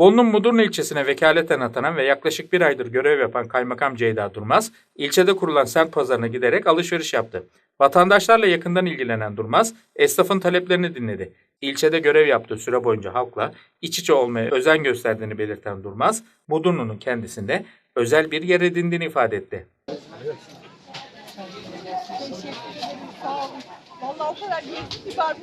Bolu'nun Mudurnu ilçesine vekaleten atanan ve yaklaşık bir aydır görev yapan Kaymakam Ceyda Durmaz, ilçede kurulan semt pazarına giderek alışveriş yaptı. Vatandaşlarla yakından ilgilenen Durmaz, esnafın taleplerini dinledi. İlçede görev yaptığı süre boyunca halkla iç içe olmaya özen gösterdiğini belirten Durmaz, Mudurnu'nun kendisinde özel bir yer edindiğini ifade etti. Olun. Vallahi o kadar iyi ki var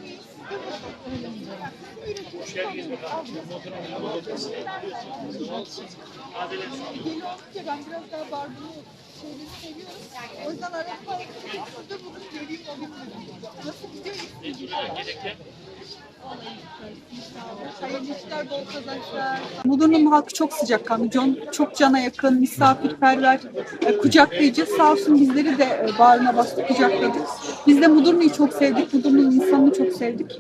Yeni olunca ben biraz daha. O yüzden şurada bulup geleyim o bilmiyorum. Nasıl gidiyor? Hayırlı işler, bol kazançlar. Halkı çok sıcakkanlı, can, çok cana yakın, misafirperver, e, kucaklayıcı. Sağ olsun bizleri de e, bağrına bastı, kucakladı. Biz de Mudurnu'yu çok sevdik, Mudurnu'nun insanını çok sevdik.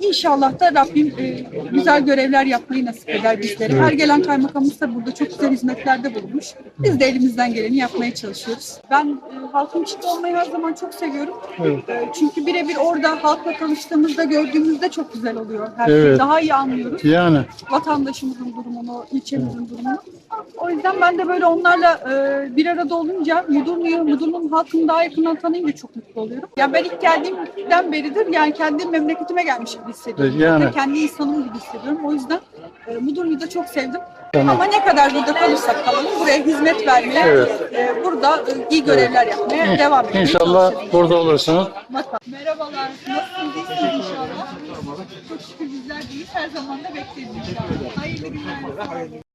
İnşallah da Rabbim e, güzel görevler yapmayı nasip eder bizlere. Her gelen kaymakamımız da burada çok güzel hizmetlerde bulunmuş. Biz de elimizden geleni yapmaya çalışıyoruz. Ben e, halkın içinde olmayı her zaman çok seviyorum. E, çünkü birebir orada halkla tanıştığımızda, gördüğümüzde çok güzel oluyor. Her şeyi Evet. daha iyi anlıyoruz Yani vatandaşımızın durumunu, ilçemizin durumunu. O yüzden ben de böyle onlarla e, bir arada olunca Mudurnu'yu, Mudurnu'nun halkını daha yakından tanıyınca çok mutlu oluyorum. Yani ben ilk geldiğimden beridir yani kendi memleketime gelmiş gibi hissediyorum. Yani. Kendi insanım gibi hissediyorum. O yüzden e, Mudurnu'yu da çok sevdim. Tamam. Ama ne kadar burada kalırsak kalalım buraya hizmet vermeye, Evet. e, burada e, iyi görevler yapmaya devam etmeye inşallah çalışırız. burada olursunuz. Bakalım. Merhabalar. Nasılsınız? İyisiniz inşallah. Çok şükür bizler deyiz. Her zaman da bekleriz inşallah. Hayırlı günler.